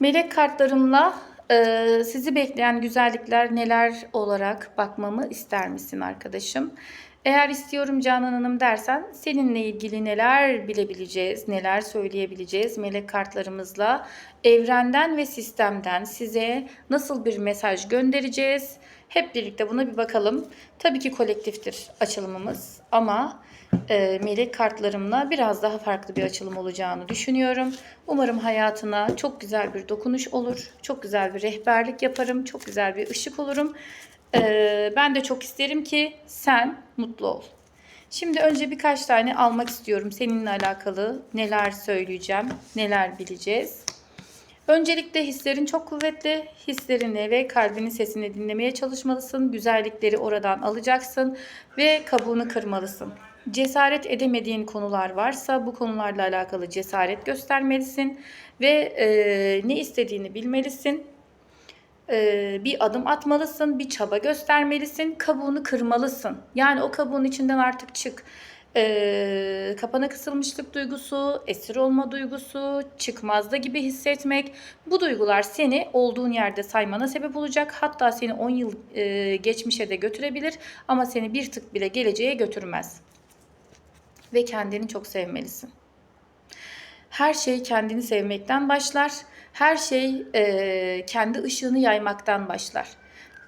Melek kartlarımla e, sizi bekleyen güzellikler neler olarak bakmamı ister misin arkadaşım? Eğer istiyorum Canan Hanım dersen seninle ilgili neler bilebileceğiz, neler söyleyebileceğiz melek kartlarımızla evrenden ve sistemden size nasıl bir mesaj göndereceğiz? Hep birlikte buna bir bakalım. Tabii ki kolektiftir açılımımız ama e, melek kartlarımla biraz daha farklı bir açılım olacağını düşünüyorum. Umarım hayatına çok güzel bir dokunuş olur. Çok güzel bir rehberlik yaparım. Çok güzel bir ışık olurum. E, ben de çok isterim ki sen mutlu ol. Şimdi önce birkaç tane almak istiyorum. Seninle alakalı neler söyleyeceğim, neler bileceğiz. Öncelikle hislerin çok kuvvetli. Hislerini ve kalbinin sesini dinlemeye çalışmalısın. Güzellikleri oradan alacaksın ve kabuğunu kırmalısın. Cesaret edemediğin konular varsa bu konularla alakalı cesaret göstermelisin ve e, ne istediğini bilmelisin. E, bir adım atmalısın, bir çaba göstermelisin, kabuğunu kırmalısın. Yani o kabuğun içinden artık çık. E, kapana kısılmışlık duygusu, esir olma duygusu, çıkmazda gibi hissetmek. Bu duygular seni olduğun yerde saymana sebep olacak. Hatta seni 10 yıl e, geçmişe de götürebilir ama seni bir tık bile geleceğe götürmez ve kendini çok sevmelisin. Her şey kendini sevmekten başlar. Her şey e, kendi ışığını yaymaktan başlar.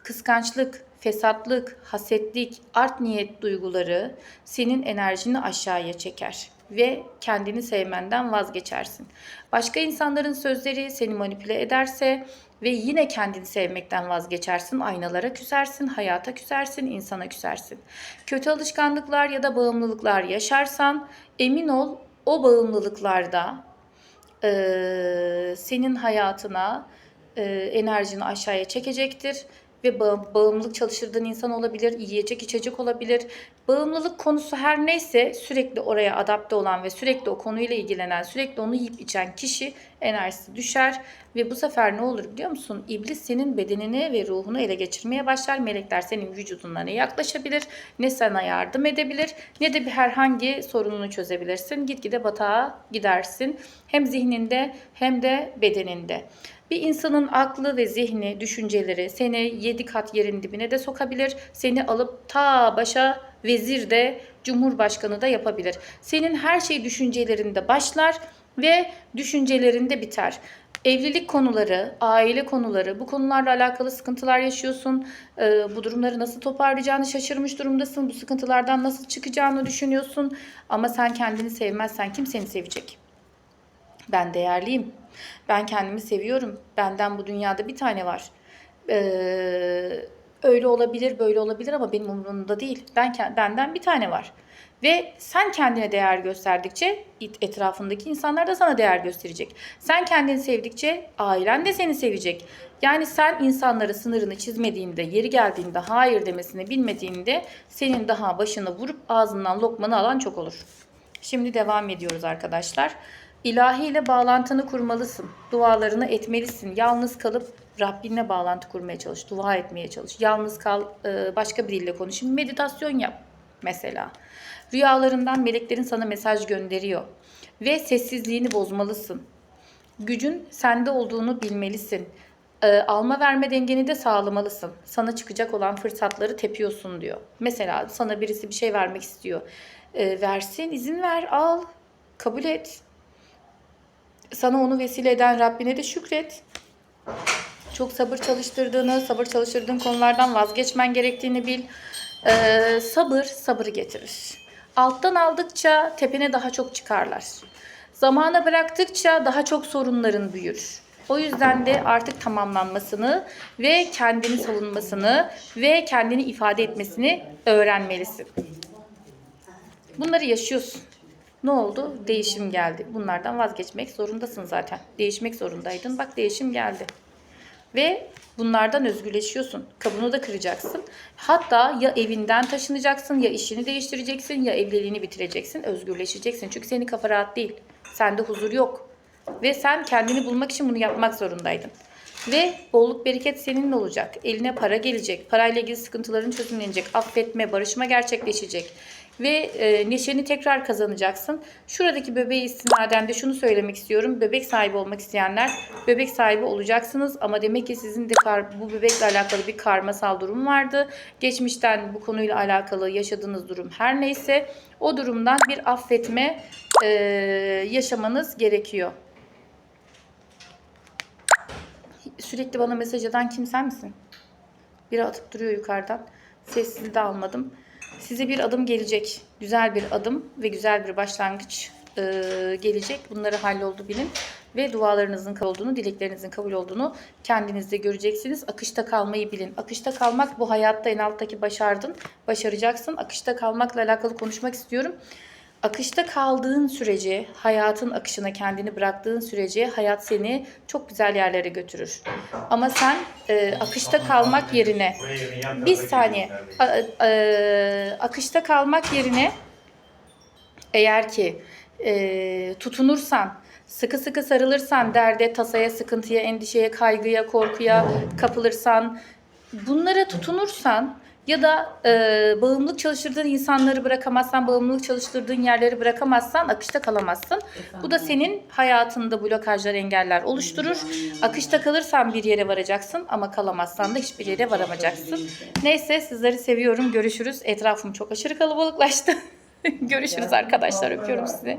Kıskançlık, fesatlık, hasetlik, art niyet duyguları senin enerjini aşağıya çeker ve kendini sevmenden vazgeçersin. Başka insanların sözleri seni manipüle ederse ve yine kendini sevmekten vazgeçersin. Aynalara küsersin, hayata küsersin, insana küsersin. Kötü alışkanlıklar ya da bağımlılıklar yaşarsan emin ol o bağımlılıklarda e, senin hayatına e, enerjini aşağıya çekecektir ve bağ- bağımlılık çalıştırdığın insan olabilir, yiyecek içecek olabilir. Bağımlılık konusu her neyse sürekli oraya adapte olan ve sürekli o konuyla ilgilenen, sürekli onu yiyip içen kişi enerjisi düşer ve bu sefer ne olur biliyor musun? İblis senin bedenini ve ruhunu ele geçirmeye başlar. Melekler senin vücuduna ne yaklaşabilir, ne sana yardım edebilir, ne de bir herhangi sorununu çözebilirsin. Gitgide batağa gidersin. Hem zihninde hem de bedeninde. Bir insanın aklı ve zihni, düşünceleri seni yedi kat yerin dibine de sokabilir. Seni alıp ta başa vezir de cumhurbaşkanı da yapabilir. Senin her şey düşüncelerinde başlar ve düşüncelerinde biter. Evlilik konuları, aile konuları, bu konularla alakalı sıkıntılar yaşıyorsun. Ee, bu durumları nasıl toparlayacağını şaşırmış durumdasın. Bu sıkıntılardan nasıl çıkacağını düşünüyorsun. Ama sen kendini sevmezsen kim seni sevecek? Ben değerliyim. Ben kendimi seviyorum. Benden bu dünyada bir tane var. Ee, öyle olabilir, böyle olabilir ama benim umurumda değil. Ben benden bir tane var. Ve sen kendine değer gösterdikçe etrafındaki insanlar da sana değer gösterecek. Sen kendini sevdikçe ailen de seni sevecek. Yani sen insanlara sınırını çizmediğinde, yeri geldiğinde hayır demesini bilmediğinde senin daha başını vurup ağzından lokmanı alan çok olur. Şimdi devam ediyoruz arkadaşlar. İlahi ile bağlantını kurmalısın. Dualarını etmelisin. Yalnız kalıp Rabbinle bağlantı kurmaya çalış. Dua etmeye çalış. Yalnız kal, e, başka biriyle konuş. Meditasyon yap mesela. Rüyalarından meleklerin sana mesaj gönderiyor. Ve sessizliğini bozmalısın. Gücün sende olduğunu bilmelisin. E, alma verme dengeni de sağlamalısın. Sana çıkacak olan fırsatları tepiyorsun diyor. Mesela sana birisi bir şey vermek istiyor. E, versin, izin ver, al, kabul et. Sana onu vesile eden Rabbine de şükret. Çok sabır çalıştırdığını, sabır çalıştırdığın konulardan vazgeçmen gerektiğini bil. Ee, sabır, sabırı getirir. Alttan aldıkça tepene daha çok çıkarlar. Zamana bıraktıkça daha çok sorunların büyür. O yüzden de artık tamamlanmasını ve kendini savunmasını ve kendini ifade etmesini öğrenmelisin. Bunları yaşıyorsun. Ne oldu? Değişim geldi. Bunlardan vazgeçmek zorundasın zaten. Değişmek zorundaydın. Bak değişim geldi. Ve bunlardan özgürleşiyorsun. Kabını da kıracaksın. Hatta ya evinden taşınacaksın, ya işini değiştireceksin, ya evliliğini bitireceksin. Özgürleşeceksin. Çünkü senin kafa rahat değil. Sende huzur yok. Ve sen kendini bulmak için bunu yapmak zorundaydın. Ve bolluk bereket seninle olacak. Eline para gelecek. Parayla ilgili sıkıntıların çözümlenecek. Affetme, barışma gerçekleşecek. Ve e, neşeni tekrar kazanacaksın. Şuradaki bebeğe istinaden de şunu söylemek istiyorum. Bebek sahibi olmak isteyenler bebek sahibi olacaksınız ama demek ki sizin de kar- bu bebekle alakalı bir karmasal durum vardı. Geçmişten bu konuyla alakalı yaşadığınız durum her neyse o durumdan bir affetme e, yaşamanız gerekiyor. Sürekli bana mesaj atan kim sen misin? Biri atıp duruyor yukarıdan. Sesini de almadım. Size bir adım gelecek. Güzel bir adım ve güzel bir başlangıç e, gelecek. Bunları halloldu bilin. Ve dualarınızın kabul olduğunu, dileklerinizin kabul olduğunu kendinizde göreceksiniz. Akışta kalmayı bilin. Akışta kalmak bu hayatta en alttaki başardın. Başaracaksın. Akışta kalmakla alakalı konuşmak istiyorum. Akışta kaldığın sürece, hayatın akışına kendini bıraktığın sürece hayat seni çok güzel yerlere götürür. Ama sen e, akışta kalmak yerine bir saniye A- e, akışta kalmak yerine eğer ki e, tutunursan, sıkı sıkı sarılırsan, derde, tasaya, sıkıntıya, endişeye, kaygıya, korkuya kapılırsan, bunlara tutunursan ya da e, bağımlılık çalıştırdığın insanları bırakamazsan, bağımlılık çalıştırdığın yerleri bırakamazsan akışta kalamazsın. Bu da senin hayatında blokajlar, engeller oluşturur. Akışta kalırsan bir yere varacaksın ama kalamazsan da hiçbir yere varamayacaksın. Neyse sizleri seviyorum. Görüşürüz. Etrafım çok aşırı kalabalıklaştı. Görüşürüz arkadaşlar. Öpüyorum sizi.